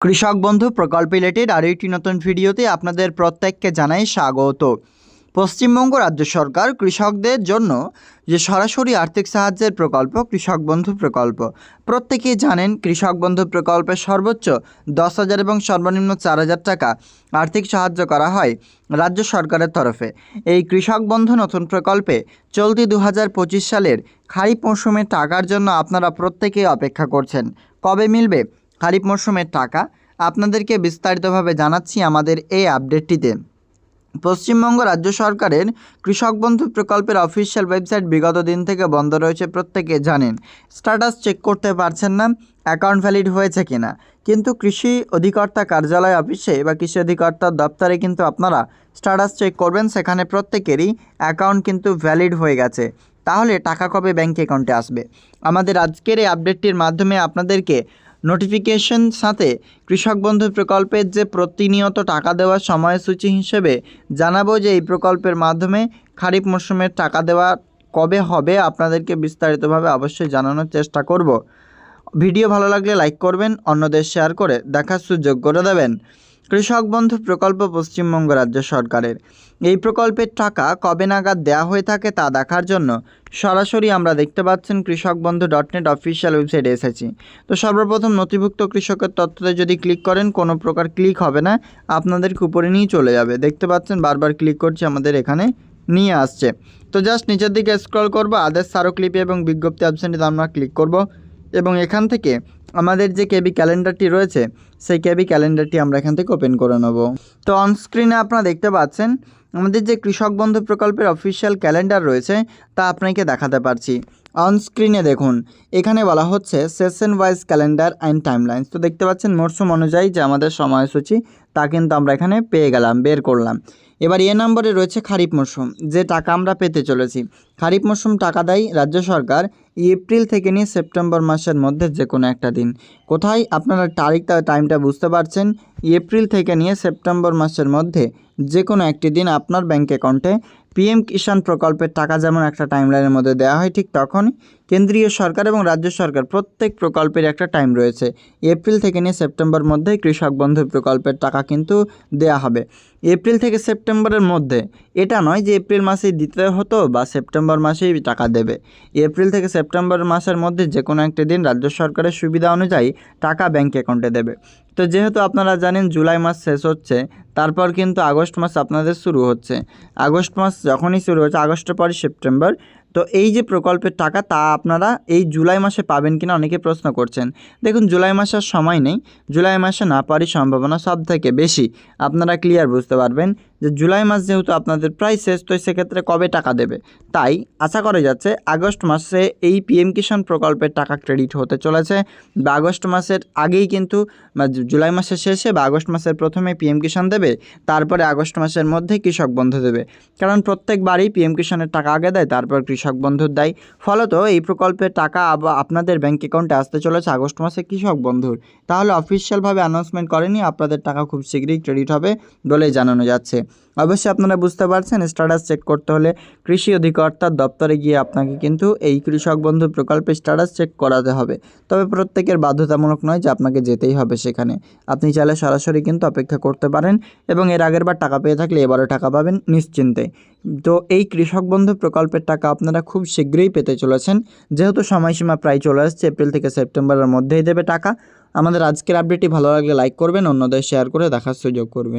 কৃষক বন্ধু প্রকল্প রিলেটেড আরও একটি নতুন ভিডিওতে আপনাদের প্রত্যেককে জানাই স্বাগত। পশ্চিমবঙ্গ রাজ্য সরকার কৃষকদের জন্য যে সরাসরি আর্থিক সাহায্যের প্রকল্প, কৃষক বন্ধু প্রকল্প, প্রত্যেকেই জানেন কৃষক বন্ধু প্রকল্পে সর্বোচ্চ দশ হাজার এবং সর্বনিম্ন চার হাজার টাকা আর্থিক সাহায্য করা হয় রাজ্য সরকারের তরফে। এই কৃষক বন্ধু নতুন প্রকল্পে চলতি দু হাজার পঁচিশ সালের খারিফ মৌসুমের টাকার জন্য আপনারা প্রত্যেকেই অপেক্ষা করছেন। কবে মিলবে? খারিফ মরশুমের টাকা আপনাদেরকে বিস্তারিতভাবে জানাচ্ছি আমাদের এই আপডেটটিতে। পশ্চিমবঙ্গ রাজ্য সরকারের কৃষক বন্ধু প্রকল্পের অফিসিয়াল ওয়েবসাইট বিগত দিন থেকে বন্ধ রয়েছে প্রত্যেকে জানেন। স্ট্যাটাস চেক করতে পারছেন না, অ্যাকাউন্ট ভ্যালিড হয়েছে কিনা। কিন্তু কৃষি অধিকর্তা কার্যালয় অফিসে বা কৃষি অধিকর্তার দপ্তরে কিন্তু আপনারা স্ট্যাটাস চেক করবেন, সেখানে প্রত্যেকেরই অ্যাকাউন্ট কিন্তু ভ্যালিড হয়ে গেছে। তাহলে টাকা কবে ব্যাঙ্ক অ্যাকাউন্টে আসবে? আমাদের আজকের এই আপডেটটির মাধ্যমে আপনাদেরকে নোটিফিকেশন সাথে কৃষক বন্ধু প্রকল্পের যে প্রতিনিয়ত টাকা দেওয়ার সময়সূচি হিসেবে জানাব যে এই প্রকল্পের মাধ্যমে খারিফ মরশুমের টাকা দেওয়া কবে হবে আপনাদেরকে বিস্তারিতভাবে অবশ্যই জানানোর চেষ্টা করব। ভিডিও ভালো লাগলে লাইক করবেন, অন্যদের শেয়ার করে দেখার সুযোগ করে দেবেন। কৃষক বন্ধু প্রকল্প পশ্চিমবঙ্গ রাজ্য সরকারের। এই প্রকল্পের টাকা কবে নাগাদ দেওয়া হয়ে থাকে তা দেখার জন্য সরাসরি আমরা দেখতে পাচ্ছেন কৃষক বন্ধু ডট নেট অফিসিয়াল ওয়েবসাইটে এসেছি। তো সর্বপ্রথম নথিভুক্ত কৃষকের তথ্যতে যদি ক্লিক করেন, কোনো প্রকার ক্লিক হবে না আপনাদেরকে উপরে নিয়ে চলে যাবে। দেখতে পাচ্ছেন, বারবার ক্লিক করছি, আমাদের এখানে নিয়ে আসছে। তো জাস্ট নিচের দিকে স্ক্রল করব, আদেশ স্মারকলিপি এবং বিজ্ঞপ্তি অপশানটিতে আমরা ক্লিক করব এবং এখান থেকে আমাদের যে কেবি ক্যালেন্ডারটি রয়েছে, সেই কেবি ক্যালেন্ডারটি আমরা এখান থেকে ওপেন করে নেব। তো অনস্ক্রিনে আপনারা দেখতে পাচ্ছেন, আমাদের যে কৃষক বন্ধু প্রকল্পের অফিসিয়াল ক্যালেন্ডার রয়েছে, তা আপনাকে দেখাতে পারছি। অনস্ক্রিনে দেখুন। এখানে বলা হচ্ছে session wise calendar and timelines তো দেখতে পাচ্ছেন মরশুম অনুযায়ী যে আমাদের সময়সূচি, তা কিন্তু আমরা এখানে পেয়ে গেলাম, বের করলাম। এবার এ নম্বরে রয়েছে খারিফ মরশুম যে টাকা আমরা পেতে চলেছি। খারিফ মরশুম টাকা দেয় রাজ্য সরকার এপ্রিল থেকে নিয়ে সেপ্টেম্বর মাসের মধ্যে যে কোনো একটা দিন। কোথায়? আপনারা তারিখটা টাইমটা বুঝতে পারছেন। এপ্রিল থেকে নিয়ে সেপ্টেম্বর মাসের মধ্যে যে কোনো একটি দিন আপনার ব্যাঙ্ক অ্যাকাউন্টে পিএম কিষাণ প্রকল্পের টাকা যেমন একটা টাইমলাইনের মধ্যে দেওয়া হয় ঠিক তখনই কেন্দ্রীয় সরকার এবং রাজ্য সরকার, প্রত্যেক প্রকল্পের একটা টাইম রয়েছে। এপ্রিল থেকে নিয়ে সেপ্টেম্বর মধ্যেই কৃষক বন্ধু প্রকল্পের টাকা কিন্তু দেয়া হবে। এপ্রিল থেকে সেপ্টেম্বরের মধ্যে, এটা নয় যে এপ্রিল মাসেই দিতে হতো বা সেপ্টেম্বর মাসেই টাকা দেবে। এপ্রিল থেকে সেপ্টেম্বর মাসের মধ্যে যে কোনো একটা দিন রাজ্য সরকারের সুবিধা অনুযায়ী টাকা ব্যাঙ্ক অ্যাকাউন্টে দেবে। তো যেহেতু আপনারা জানেন জুলাই মাস শেষ হচ্ছে, তারপর কিন্তু আগস্ট মাস আপনাদের শুরু হচ্ছে। আগস্ট মাস যখনই শুরু হচ্ছে, আগস্টের পরই সেপ্টেম্বর তো এই যে প্রকল্পের টাকা তা আপনারা এই জুলাই মাসে পাবেন কিনা অনেকে প্রশ্ন করছেন। দেখুন, জুলাই মাসের সময় নেই। জুলাই মাসে না পারি সম্ভাবনা সব থেকে বেশি। আপনারা ক্লিয়ার বুঝতে পারবেন। যে জুলাই মাস যেহেতু আপনাদের প্রায় শেষ, তো সেক্ষেত্রে কবে টাকা দেবে? তাই আশা করা যাচ্ছে আগস্ট মাসে এই পিএম কিষাণ প্রকল্পের টাকা ক্রেডিট হতে চলেছে। বা আগস্ট মাসের আগেই কিন্তু জুলাই মাসের শেষে বা আগস্ট মাসের প্রথমে পিএম কিষাণ দেবে, তারপরে আগস্ট মাসের মধ্যে কৃষক বন্ধু দেবে। কারণ প্রত্যেকবারই পিএম কিষাণের টাকা আগে দেয়, তারপর কৃষক বন্ধুর দেয়। ফলত এই প্রকল্পের টাকা আপনাদের ব্যাঙ্ক অ্যাকাউন্টে আসতে চলেছে আগস্ট মাসে কৃষক বন্ধুর। তাহলে অফিসিয়ালভাবে অ্যানাউন্সমেন্ট করেনি, আপনাদের টাকা খুব শীঘ্রই ক্রেডিট হবে বলেই জানানো যাচ্ছে। অবশ্যই আপনারা বুঝতে পারছেন স্ট্যাটাস চেক করতে হলে কৃষি অধিকর্তার দপ্তরে গিয়ে আপনাকে কিন্তু এই কৃষক বন্ধু প্রকল্পের স্ট্যাটাস চেক করাতে হবে। তবে প্রত্যেকের বাধ্যতামূলক নয় যে আপনাকে যেতেই হবে সেখানে। আপনি চাইলে সরাসরি কিন্তু অপেক্ষা করতে পারেন এবং এর আগের বার টাকা পেয়ে থাকলে এবারও টাকা পাবেন নিশ্চিন্তে। তো এই কৃষক বন্ধু প্রকল্পের টাকা আপনারা খুব শীঘ্রই পেতে চলেছেন। যেহেতু সময়সীমা প্রায় চলে আসছে, এপ্রিল থেকে সেপ্টেম্বরের মধ্যেই দেবে টাকা। আমাদের আজকের আপডেটটি ভালো লাগলে লাইক করবেন, অন্যদের শেয়ার করে দেখার সুযোগ করবেন।